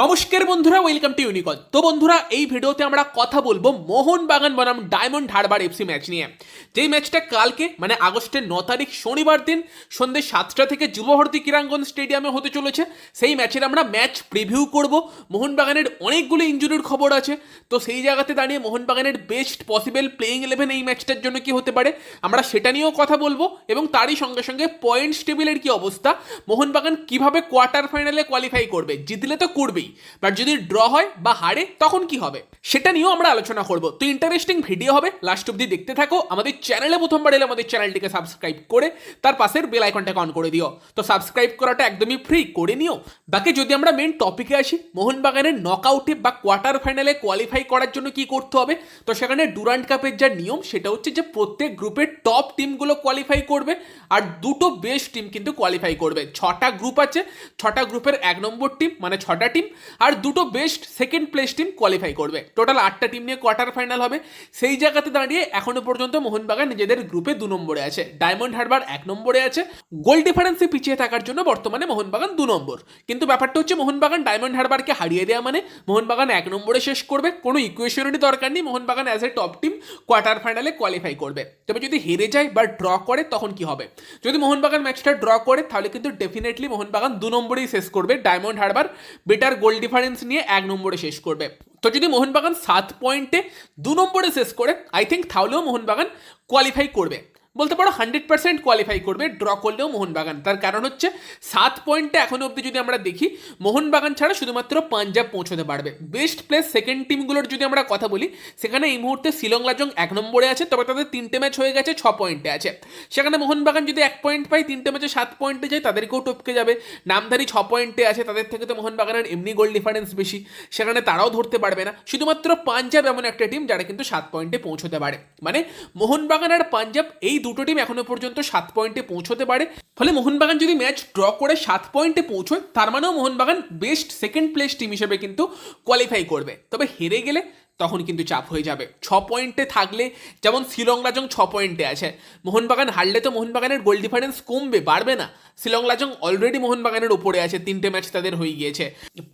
নমস্কার বন্ধুরা welcome to ইউনিকন তো বন্ধুরা, এই ভিডিওতে আমরা কথা বলব মোহনবাগান বনাম ডায়মন্ড হারবার এফসি ম্যাচ নিয়ে। যেই ম্যাচটা কালকে মানে আগস্টের ন তারিখ শনিবার দিন সন্ধ্যে সাতটা থেকে যুবভারতী ক্রীড়াঙ্গন স্টেডিয়ামে হতে চলেছে। সেই ম্যাচের আমরা ম্যাচ প্রিভিউ করব। মোহনবাগানের অনেকগুলো ইঞ্জুরির খবর আছে। তো সেই জায়গাতে দাঁড়িয়ে মোহনবাগানের বেস্ট পসিবল প্লেইং ইলেভেন এই ম্যাচটার জন্য কি হতে পারে, আমরা সেটা নিয়েও কথা বলব। এবং তারই সঙ্গে সঙ্গে পয়েন্টস টেবিলের কি অবস্থা, মোহনবাগান কীভাবে কোয়ার্টার ফাইনালে কোয়ালিফাই করবে, জিতলে তো করবেই। বাট যদি ড্র হয় বা হারে, তখন কি হবে? সেটা নিয়েও আমরা আলোচনা করব। তো ইন্টারেস্টিং ভিডিও হবে। লাস্ট অব্দি দেখতে থাকো। আমাদের চ্যানেলে প্রথমবার এলে আমাদের চ্যানেলটিকে সাবস্ক্রাইব করে, তার পাশের বেল আইকনটাকে অন করে দিও। তো সাবস্ক্রাইব করাটা একদমই ফ্রি করে নিও। বাকি যদি আমরা মেন টপিকে আসি, মোহনবাগানের নকআউটে বা কোয়ার্টার ফাইনালে কোয়ালিফাই করার জন্য কি করতে হবে? তো সেখানে ডুরান্ট কাপের যা নিয়ম, সেটা হচ্ছে যে প্রত্যেক গ্রুপের টপ টিমগুলো কোয়ালিফাই করবে, আর দুটো বেস্ট টিম কিন্তু কোয়ালিফাই করবে। ছটা গ্রুপ আছে। ছটা গ্রুপের এক নম্বর টিম মানে ছটা টিম আর দুটো best second place team qualify করবে। টোটাল আটটা টিম নিয়ে কোয়ার্টার ফাইনাল হবে। সেই জায়গাতে দাঁড়িয়ে এখনও পর্যন্ত মোহনবাগান নিজেদের গ্রুপে দু নম্বরে আছে। ডায়মন্ড হারবার এক নম্বরে আছে। গোল ডিফারেন্সে পিছিয়ে থাকার জন্য বর্তমানে মোহনবাগান দু নম্বর। কিন্তু ব্যাপারটা হচ্ছে মোহনবাগান ডায়মন্ড হারবারকে হারিয়ে দেওয়া মানে মোহনবাগান এক নম্বরে শেষ করবে। কোনো ইকুয়েশনেরই দরকার নেই। Mohun Bagan as a top team quarter ফাইনালে কোয়ালিফাই করবে। তবে যদি হেরে যায় বা ড্র করে, তখন কি হবে? যদি মোহনবাগান ম্যাচটা ড্র করে, তাহলে কিন্তু ডেফিনেটলি মোহনবাগান দু নম্বরেই শেষ করবে। Diamond Harbour better goal difference নিয়ে এক নম্বরে শেষ করবে। তো যদি মোহনবাগান সাত পয়েন্টে দু নম্বরে শেষ করে আই থিঙ্ক তাহলেও মোহনবাগান কোয়ালিফাই করবে। বলতে পারো হান্ড্রেড পার্সেন্ট কোয়ালিফাই করবে ড্র করলেও মোহনবাগান। তার কারণ হচ্ছে সাত পয়েন্টে এখনও অবধি যদি আমরা দেখি, মোহনবাগান ছাড়া শুধুমাত্র পাঞ্জাব পৌঁছতে পারবে। বেস্ট প্লেস সেকেন্ড টিমগুলোর যদি আমরা কথা বলি, সেখানে এই মুহূর্তে শিলং, লাজং এক নম্বরে আছে, তবে তাদের তিনটে ম্যাচ হয়ে গেছে, ছ পয়েন্টে আছে। সেখানে মোহনবাগান যদি এক পয়েন্ট পায়, তিনটে ম্যাচে সাত পয়েন্টে যায়, তাদেরকেও টপকে যাবে। নামধারী ছ পয়েন্টে আছে, তাদের থেকে তো মোহনবাগানের এমনি গোল ডিফারেন্স বেশি। সেখানে তারাও ধরতে পারবে না। শুধুমাত্র পাঞ্জাব এমন একটা টিম যারা কিন্তু সাত পয়েন্টে পৌঁছতে পারে। মানে মোহনবাগান আর পাঞ্জাব এই দুটো টিম এখনও পর্যন্ত সাত পয়েন্টে পৌঁছতে পারে। ফলে মোহনবাগান যদি ম্যাচ ড্র করে সাত পয়েন্টে পৌঁছয়, তার মানেও Mohun Bagan best second place team হিসেবে কিন্তু কোয়ালিফাই করবে। তবে হেরে গেলে তখন কিন্তু চাপ হয়ে যাবে। ছ পয়েন্টে থাকলে, যেমন শিলং লাজং ছ পয়েন্টে আছে। মোহনবাগান হারলে তো মোহনবাগানের গোল ডিফারেন্স কমবে, বাড়বে না। শিলং লাজং অলরেডি মোহনবাগানের উপরে আছে, তিনটে ম্যাচ তাদের হয়ে গিয়েছে।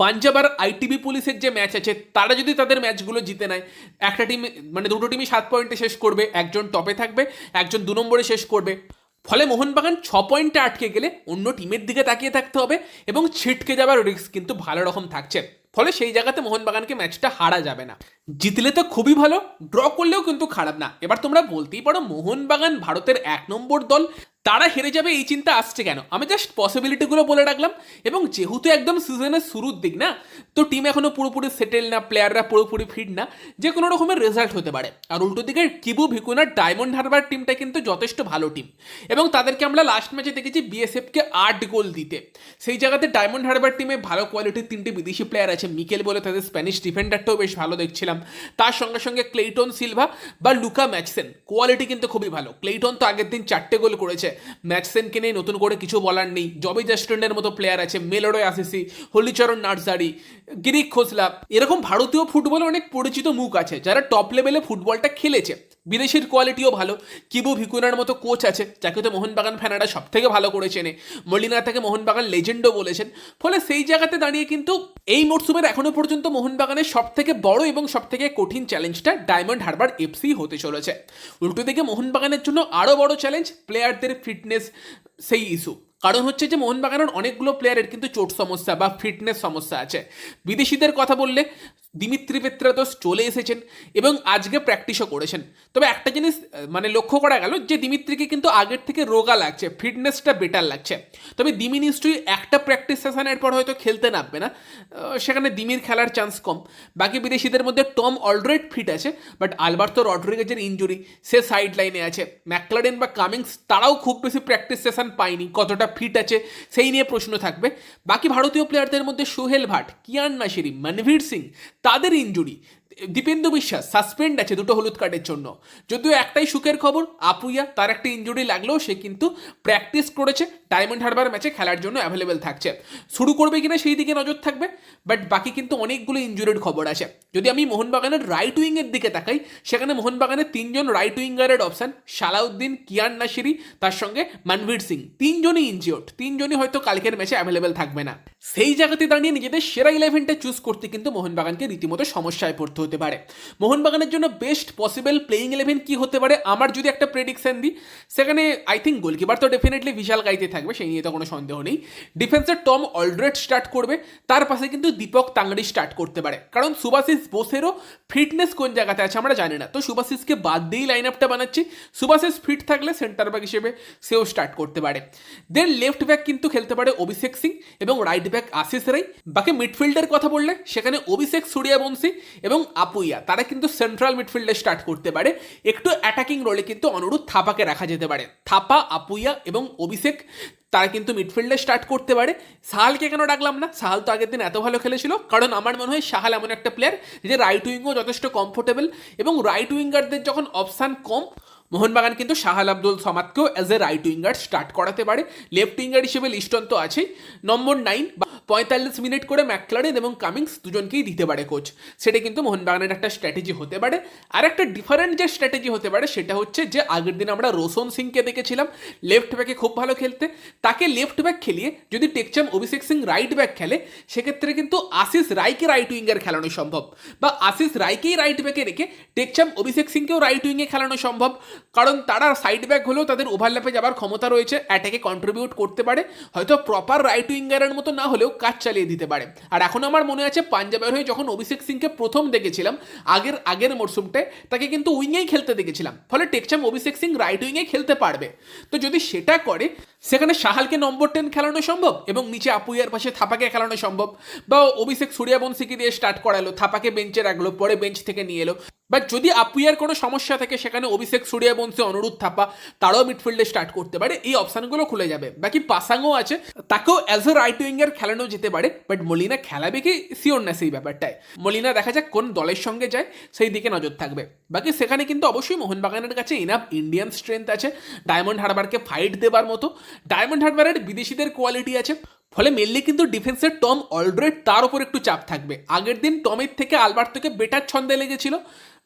পাঞ্জাব আর আইটিবি পুলিশের যে ম্যাচ আছে, তারা যদি তাদের ম্যাচগুলো জিতে নেয়, একটা টিম মানে দুটো টিমই সাত পয়েন্টে শেষ করবে, একজন টপে থাকবে, একজন দু নম্বরে শেষ করবে। ফলে মোহনবাগান ছ পয়েন্টে আটকে গেলে অন্য টিমের দিকে তাকিয়ে থাকতে হবে এবং ছিটকে যাবার রিস্ক কিন্তু ভালো রকম থাকছে। ফলে সেই জায়গাতে মোহনবাগানকে ম্যাচটা হারা যাবে না। জিতলে তো খুবই ভালো ড্র করলেও কিন্তু খারাপ না। এবার তোমরা বলতেই পারো, মোহনবাগান ভারতের এক নম্বর দল তারা হেরে যাবে, এই চিন্তা আসছে কেন? আমি জাস্ট পসিবিলিটিগুলো বলে রাখলাম এবং যেহেতু একদম সিজনের শুরুর দিক না, তো টিম এখনও পুরোপুরি সেটেল না প্লেয়াররা পুরোপুরি ফিট না, যে কোনো রকমের রেজাল্ট হতে পারে। আর উল্টো দিকে কিবু ভিকুনার ডায়মন্ড হারবার টিমটা কিন্তু যথেষ্ট ভালো টিম এবং তাদেরকে আমরা লাস্ট ম্যাচে দেখেছি বিএসএফকে আট গোল দিতে। সেই জায়গাতে ডায়মন্ড হারবার টিমে ভালো কোয়ালিটির তিনটে বিদেশি প্লেয়ার আছে, মিকেল বলে তাদের স্প্যানিশ ডিফেন্ডারটাও বেশ ভালো দেখছিলাম। তার সঙ্গে সঙ্গে ক্লেইটন সিলভা বা লুকা ম্যাচসেন কোয়ালিটি কিন্তু খুবই ভালো। ক্লেইটন তো আগের দিন চারটে গোল করেছে। ম্যাচসেনকে নিয়ে নতুন করে কিছু বলার নেই। জবি জাস্টনের মতো প্লেয়ার আছে মেলোডয় আসিসি হলিচরণ, নার্সারি, গিরিক খোসলা, এরকম ভারতীয় ফুটবলে অনেক পরিচিত মুখ আছে, যারা টপ লেভেলে ফুটবলটা খেলেছে। বিদেশের কোয়ালিটিও ভালো। কিবু ভিকুনার মতো কোচ আছে, যাকে তো মোহনবাগান ফ্যানারা সব থেকে ভালো করে চেনে। মলিনা থেকে মোহনবাগান লেজেন্ডও বলেছেন। ফলে সেই জায়গাতে দাঁড়িয়ে কিন্তু এই মরসুমের এখনও পর্যন্ত মোহনবাগানের সব থেকে বড় এবং সব থেকে কঠিন চ্যালেঞ্জটা ডায়মন্ড হারবার এফসি হতে চলেছে। উল্টো দিকে মোহনবাগানের জন্য আরও বড় চ্যালেঞ্জ প্লেয়ারদের ফিটনেস সেই ইস্যু কারণ হচ্ছে যে মোহনবাগানের অনেকগুলো প্লেয়ারের কিন্তু চোট সমস্যা বা ফিটনেস সমস্যা আছে। বিদেশিদের কথা বললে দিমিত্রি পেত্রাদোস চলে এসেছেন এবং আজকে প্র্যাকটিসও করেছেন। তবে একটা জিনিস মানে লক্ষ্য করা গেল যে দিমিত্রিকে কিন্তু আগের থেকে রোগা লাগছে ফিটনেসটা বেটার লাগছে। তবে দিমি নিশ্চয়ই একটা প্র্যাকটিস সেশনের পর হয়তো খেলতে নামবে না। সেখানে দিমির খেলার চান্স কম। বাকি বিদেশিদের মধ্যে টম অলরেড ফিট আছে বাট আলবার্তো রড্রিগেজের ইঞ্জুরি সে সাইড লাইনে আছে। ম্যাকলারেন বা কামিংস তারাও খুব বেশি প্র্যাকটিস সেশন পায়নি, কতটা ফিট আছে, সেই নিয়ে প্রশ্ন থাকবে। বাকি ভারতীয় প্লেয়ারদের মধ্যে সোহেল ভাট, কিয়ান নাসিরি মনভীর সিং, তাদের ইঞ্জুরি দীপেন্দু বিশ্বাস সাসপেন্ড আছে দুটো হলুদ কার্ডের জন্য। যদিও একটাই সুখের খবর, আপুইয়া, তার একটা ইঞ্জুরি লাগলেও সে কিন্তু প্র্যাকটিস করেছে ডায়মন্ড হারবার ম্যাচে খেলার জন্য অ্যাভেলেবেল থাকছে। শুরু করবে কিনা সেই দিকে নজর থাকবে বাট বাকি কিন্তু অনেকগুলো ইঞ্জুরির খবর আছে। যদি আমি মোহনবাগানের রাইট উইংয়ের দিকে তাকাই, সেখানে মোহনবাগানের তিনজন রাইট উইঙ্গারের অপশান সালাউদ্দিন, কিয়ান নাসিরি, তার সঙ্গে মানভীর সিং। তিনজনই ইনজিওর্ড তিনজনই হয়তো কালকের ম্যাচে অ্যাভেলেবেল থাকবে না। সেই জায়গাতে দাঁড়িয়ে নিজেদের সেরা ইলেভেনটা চুজ করতে কিন্তু মোহনবাগানকে রীতিমতো সমস্যায় পড়তে হতে পারে। মোহনবাগানের জন্য বেস্ট পসিবল প্লেইং ইলেভেন কি হতে পারে? আমার যদি একটা প্রেডিকশন দিই, সেখানে আই থিঙ্ক গোলকিপার তো ডেফিনেটলি বিশাল গাইতে থাকবে, সেই নিয়ে তো কোনো সন্দেহ নেই। ডিফেন্সের টম অলরেড স্টার্ট করবে, তার পাশে কিন্তু দীপক তাংড়ি স্টার্ট করতে পারে। কারণ সুভাশিস বোসেরও ফিটনেস কোন জায়গাতে আছে আমরা জানি না। তো সুভাশিসকে বাদ দিয়েই লাইন আপটা বানাচ্ছি। সুভাশিস ফিট থাকলে সেন্টার ব্যাক হিসেবে সেও স্টার্ট করতে পারে। দেন লেফট ব্যাক কিন্তু খেলতে পারে অভিষেক সিং এবং রাইট ব্যাক আশিস রাই, বাকি মিডফিল্ডের কথা বললে, সেখানে অভিষেক সূর্যবংশী এবং আপুইয়া। তারা কিন্তু সেন্ট্রাল মিডফিল্ডে স্টার্ট করতে পারে। একটু অ্যাটাকিং রোলে কিন্তু অনুরোধ থাপাকে রাখা যেতে পারে। থাপা, আপুইয়া এবং অভিষেক, তারা কিন্তু মিডফিল্ডে স্টার্ট করতে পারে। সাহালকে কেন ডাকলাম না? সাহাল তো আগের দিন এত ভালো খেলেছিল। কারণ আমার মনে হয় সাহাল এমন একটা প্লেয়ার যে রাইট উইংও যথেষ্ট কমফোর্টেবল এবং রাইট উইঙ্গারদের যখন অপশান কম মোহনবাগান কিন্তু Sahal Abdul সমাদকেও as a right winger start করাতে পারে। লেফট উইঙ্গার হিসেবে লিস্টন তো আছেই নম্বর নাইন পঁয়তাল্লিশ মিনিট করে ম্যাকলারেন এবং কামিংস দুজনকেই দিতে পারে কোচ সেটা কিন্তু মোহনবাগানের একটা স্ট্র্যাটেজি হতে পারে। আর একটা ডিফারেন্ট যে স্ট্র্যাটেজি হতে পারে সেটা হচ্ছে যে, আগের দিন আমরা রোশন সিংকে দেখেছিলাম। লেফট ব্যাকে খুব ভালো খেলতে। তাকে লেফট ব্যাক খেলিয়ে যদি টেকচাম অভিষেক সিং রাইট ব্যাক খেলে, সেক্ষেত্রে কিন্তু আশিস রায়কে রাইট উইঙ্গার খেলানো সম্ভব। বা আশিস রায়কেই রাইট ব্যাকে রেখে টেকচাম অভিষেক সিংকেও রাইট উইংয়ে খেলানো সম্ভব। কারণ তারা সাইড ব্যাক হলেও তাদের ওভারল্যাপে যাবার ক্ষমতা রয়েছে অ্যাটাকে কন্ট্রিবিউট করতে পারে, হয়তো প্রপার রাইট উইঙ্গারের মতো না হলেও কাজ চালিয়ে দিতে পারে। আর এখন আমার মনে আছে, পাঞ্জাবের হয়ে যখন অভিষেক সিংকে প্রথম দেখেছিলাম, আগের আগের মরশুমটায় তাকে কিন্তু উইংয়েই খেলতে দেখেছিলাম। ফলে টেকচাম অভিষেক সিং রাইট উইংয়ে খেলতে পারবে। তো যদি সেটা করে, সেখানে সাহালকে নম্বর টেন খেলানো সম্ভব এবং নিচে আপুইয়ার পাশে থাপাকে খেলানো সম্ভব? বা অভিষেক সূর্যবংশীকে দিয়ে স্টার্ট করালো, থাপাকে বেঞ্চে রাখল, পরে বেঞ্চ থেকে নিয়ে এলো। বা যদি আপুইয়ার কোনো সমস্যা থাকে, সেখানে অভিষেক সূর্যবংশী অনুরোধ থাপা, তারাও মিডফিল্ডে স্টার্ট করতে পারে। এই অপশানগুলো খুলে যাবে। বাকি পাসাংও আছে। তাকেও অ্যাজ এ রাইট উইঙ্গার খেলানো যেতে পারে। বাট মলিনা খেলাবে কি? শিওর না সেই ব্যাপারটায়। মলিনা দেখা যাক কোন দলের সঙ্গে যায়, সেই দিকে নজর থাকবে। বাকি সেখানে কিন্তু অবশ্যই মোহনবাগানের কাছে ইনাফ ইন্ডিয়ান স্ট্রেংথ আছে। ডায়মন্ড হারবারকে ফাইট দেবার মতো। ডায়মন্ড হারবারের বিদেশিদের কোয়ালিটি আছে। ফলে মেনলি কিন্তু ডিফেন্সের টম অলরেড তার উপর একটু চাপ থাকবে। আগের দিন টমের থেকে আলবার্তোকে বেটার ছন্দে লেগেছিল।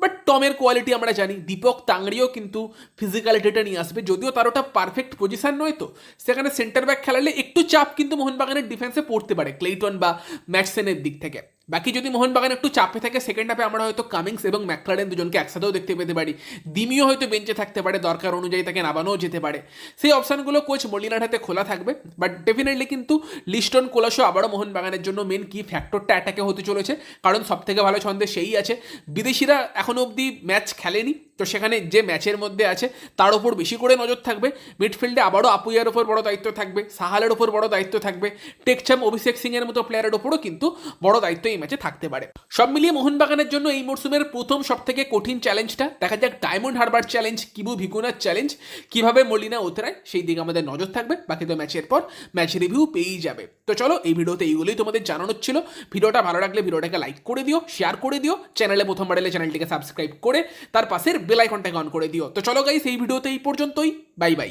বাট টমের কোয়ালিটি আমরা জানি। দীপক তাংড়িও কিন্তু ফিজিক্যালিটিটা নিয়ে আসবে। যদিও তার ওটা পারফেক্ট পজিশন নয় তো। সেখানে সেন্টার ব্যাক খেলালে একটু চাপ কিন্তু মোহনবাগানের ডিফেন্সে পড়তে পারে ক্লেইটন বা ম্যাটসেনের দিক থেকে। বাকি যদি মোহনবাগান একটু চাপে থাকে সেকেন্ড হাফে আমরা হয়তো কামিংস এবং ম্যাকলারেন দুজনকে একসাথেও দেখতে পেতে পারি। দিমিও হয়তো বেঞ্চে থাকতে পারে, দরকার অনুযায়ী তাকে নামানোও যেতে পারে। সেই অপশানগুলো কোচ মলিনার হাতে খোলা থাকবে বাট ডেফিনেটলি কিন্তু লিস্টন কোলাসও আবারও মোহনবাগানের জন্য মেন কি ফ্যাক্টরটা অ্যাটাকে হতে চলেছে, কারণ সবথেকে ভালো ছন্দে সেই আছে। বিদেশিরা এখনও অবধি ম্যাচ খেলেনি। তো সেখানে যে ম্যাচের মধ্যে আছে, তার ওপর বেশি করে নজর থাকবে। মিডফিল্ডে আবারও আপুইয়ার ওপর বড় দায়িত্ব থাকবে, সাহালের ওপর বড় দায়িত্ব থাকবে, টেকচাম, অভিষেক সিং এর মতো প্লেয়ারের ওপরও কিন্তু বড় দায়িত্ব এই ম্যাচে থাকতে পারে। সব মিলিয়ে মোহনবাগানের জন্য এই মরশুমের প্রথম সব থেকে কঠিন চ্যালেঞ্জটা দেখা যাক ডায়মন্ড হারবার চ্যালেঞ্জ কিবু ভিকুনার চ্যালেঞ্জ কীভাবে মলিনা ওতরায়, সেই দিকে আমাদের নজর থাকবে। বাকি তো ম্যাচের পর ম্যাচ রিভিউ পেয়েই যাবে। তো চলো, এই ভিডিওতে এইগুলোই তোমাদের জানানোর ছিল। ভিডিওটা ভালো লাগলে ভিডিওটাকে লাইক করে দিও শেয়ার করে দিও। চ্যানেলে প্রথমবার এলে চ্যানেলটিকে সাবস্ক্রাইব করে, তার পাশের বেল আইকনটাকে অন করে দিও। তো চলো গাইস এই ভিডিওতে এই পর্যন্তই। Bye bye.